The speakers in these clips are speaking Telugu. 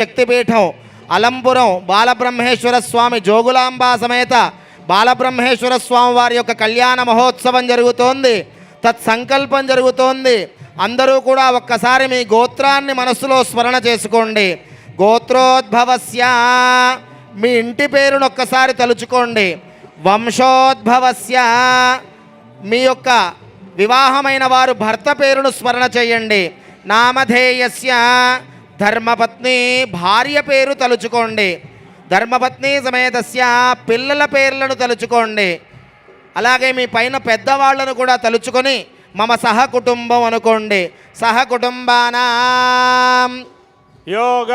శక్తిపీఠం అలంపురం బాలబ్రహ్మేశ్వర స్వామి జోగులాంబ సమేత బాలబ్రహ్మేశ్వర స్వామి వారి యొక్క కళ్యాణ మహోత్సవం జరుగుతోంది. తత్సంకల్పం జరుగుతోంది. అందరూ కూడా ఒక్కసారి మీ గోత్రాన్ని మనస్సులో స్మరణ చేసుకోండి. గోత్రోద్భవస్య మీ ఇంటి పేరును ఒక్కసారి తలుచుకోండి. వంశోద్భవస్య మీ యొక్క వివాహమైన వారు భర్త పేరును స్మరణ చేయండి. నామధేయస్య ధర్మపత్ని భార్య పేరు తలుచుకోండి. ధర్మపత్ని సమేతస్య పిల్లల పేర్లను తలుచుకోండి. అలాగే మీ పైన పెద్దవాళ్ళను కూడా తలుచుకొని మమ సహ కుటుంబం అనుకోండి. సహ కుటుంబానాం యోగ.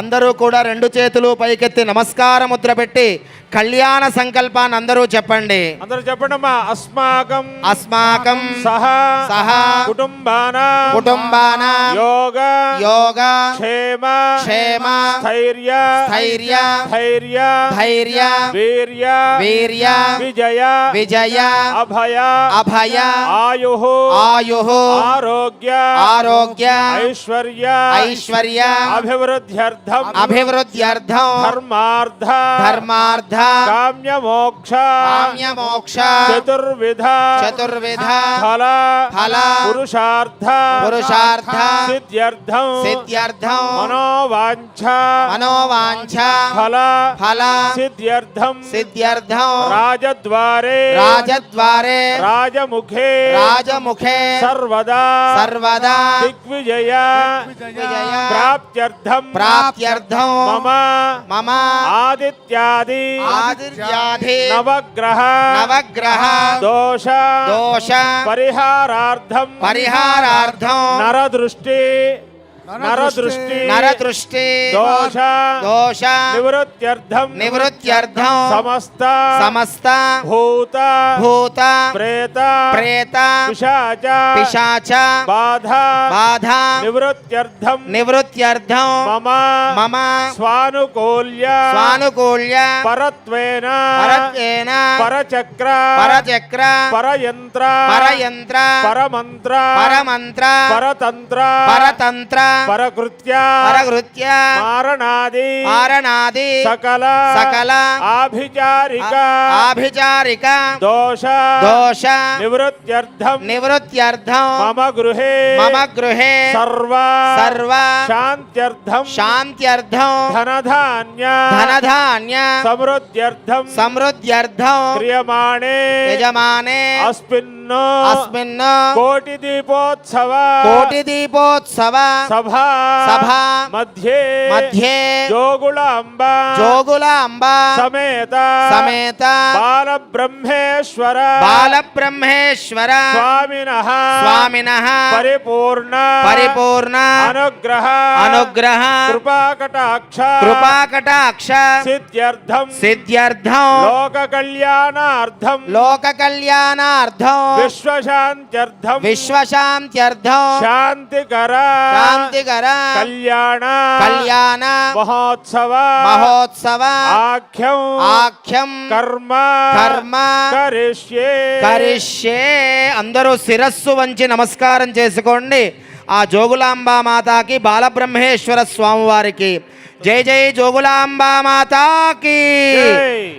అందరూ కూడా రెండు చేతులు పైకెత్తి నమస్కార ముద్ర పెట్టి కళ్యాణ సంకల్పాన్ని అందరూ చెప్పండి. అందరూ చెప్పండి అమ్మా అస్మాకం అస్మాకం సహ సహ కుటుంబాన కుటుంబాన యోగ యోగ క్షేమ క్షేమ స్థైర్య స్థైర్య ధైర్య ధైర్య వీర్య వీర్య విజయ విజయ అభయ అభయ ఆయు ఆయు ఆరోగ్య ఆరోగ్య ఐశ్వర్య ఐశ్వర్య అభివృద్ధ్యర్థం అభివృద్ధ్యర్థం ధర్మార్థ ధర్మార్థ काम्य मोक्ष काम्य मोक्ष चतुर्विध। चतुर्विध। फल। फल। पुरुषार्थ। पुरुषार्थ। सिद्ध्यर्थ सिद्ध्यर्थ मनोवांछ मनोवांछ फल। फल। सिद्ध्यर्थ सिद्ध्यर्थ राजद्वारे। राजद्वारे। राजमुखे। राजमुखे। सर्वदा। सर्वदा। दिग्विजय। प्राप्त्यर्थम। प्राप्त्यर्थम। मम। मम। आदित्यादि। नवग्रह नवग्रह दोष दोष परिहारार्थम परिहारार्थम नरदृष्टि నరదృష్టి నరదృష్టి దోష దోష నివృత్త్యర్థం నివృత్త్యర్థం సమస్త సమస్త భూత భూత ప్రేత ప్రేత పిశాచ పిశాచ బాధ బాధ నివృత్త్యర్థం నివృత్త్యర్థం మమ మమ స్వానుకూల్య స్వానుకూల్య పరత్వేన పరత్యేన పరచక్ర పరచక్ర పరయంత్ర పరయంత్ర పరమంత్ర పరమంత్ర పరతంత్ర పరతంత్ర परकृत्य परकृत्य सकल। सकल। आभिचारिक। आभिचारिक। दोष। दोष। निवृत्त्यर्थम। निवृत्त्यर्थम। मम गृह। मम गृहे। सर्व। सर्व। शान्त्यर्थम। शान्त्यर्थम। धनधान्य। धनधान्य। समृद्ध्यर्थम। समृद्ध्यर्थम। क्रियमाणे। यजमाने। अस्मिन् कोटिदीपोत्सव अस्मिन् कोटि दीपोत्सव कोटि दीपोत्सव सभा सभा मध्ये मध्ये जोगुलाम्ब जोगुलाम्ब समेत समेत बाल ब्रह्मेश्वर बाल ब्रह्मेश्वर स्वामिनः स्वामिनः परिपूर्ण परिपूर्ण अनुग्रह अनुग्रह कृपा कटाक्ष कृपा कटाक्ष सिद्ध्यर्थम सिद्ध्यर्थम लोक कल्याणार्थम लोक कल्याणार्थम విశ్వశాంత్యర్థం. విశ్వశాంత్యర్థం. శాంతికర. శాంతికర. కళ్యాణ. కళ్యాణ. మహోత్సవ. మహోత్సవ. ఆఖ్యం. ఆఖ్యం. కర్మ. కర్మ. కరిష్యే. కరిష్యే. అందరూ శిరస్సు వంచి నమస్కారం చేసుకోండి. ఆ జోగులాంబా మాతాకి బాలబ్రహ్మేశ్వర స్వామి వారికి జై జై జోగులాంబా మాతాకి.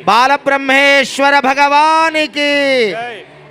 బాలబ్రహ్మేశ్వర భగవానికి.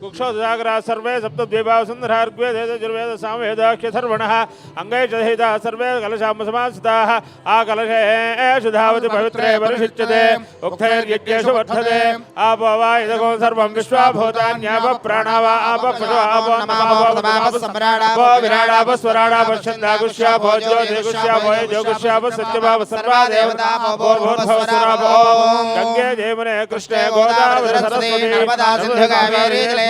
कुक्षोजागरा सर्वे सप्तद्वीपाः सुन्दरार्ग्वेदयजुर्वेद सामवेदाख्यसर्वणः सर्वे कलशामसमासिताः आ कलशेषु पवित्रे परिषिच्यते वर्धते। आप कृष्णे गोदावरी सरस्वती। नर्मदा कावेरी जले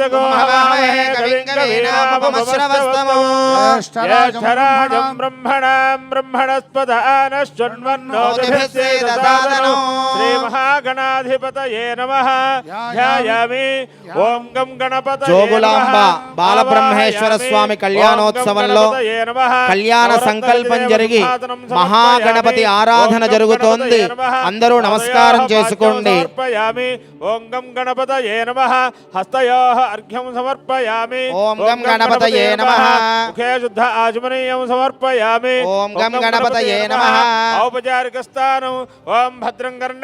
దేవం ఆత్మానం చ ఆత్మానం చ సంప్రోక్ష్య. సంప్రోక్ష్య ఓం వాగీషాద్యాసు మనస సర్వార్థానాముపక్రమే ఎల్నత్వా కృతకృత్యాశ్చస్తన్న మామి గజాననో గణానాం త్వా గణపతి గోహవామహే కవిం కవీనాముపమశ్రవస్తమో జ్యేష్ఠరాజం బ్రహ్మణాం బ్రహ్మణస్పద ఆనశ్వన్వన్నోదిభిస్సేదసాదనం శ్రీమహాగణాధిపతయే నమః ధ్యాయామి ఓం గం గణపతయే జోగులాంబ. బాలబ్రహ్మేశ్వర స్వామి కళ్యాణోత్సవంలో కళ్యాణ సంకల్పం జరిగి మహాగణపతి ఆరాధన జరుగుతోంది అందరూ నమస్కారం చేసుకోండి. సమర్పయామి। ఓం గం గణపతయే నమః హస్తయోః అర్ఘ్యం సమర్పయామి ఓం గం గణపతయే నమః. ముఖే శుద్ధ ఆచమనీయం సమర్పయామి ఓం గం గణపతయే నమః. ఔపచారిక స్థానం ఓం భద్రం కర్ణే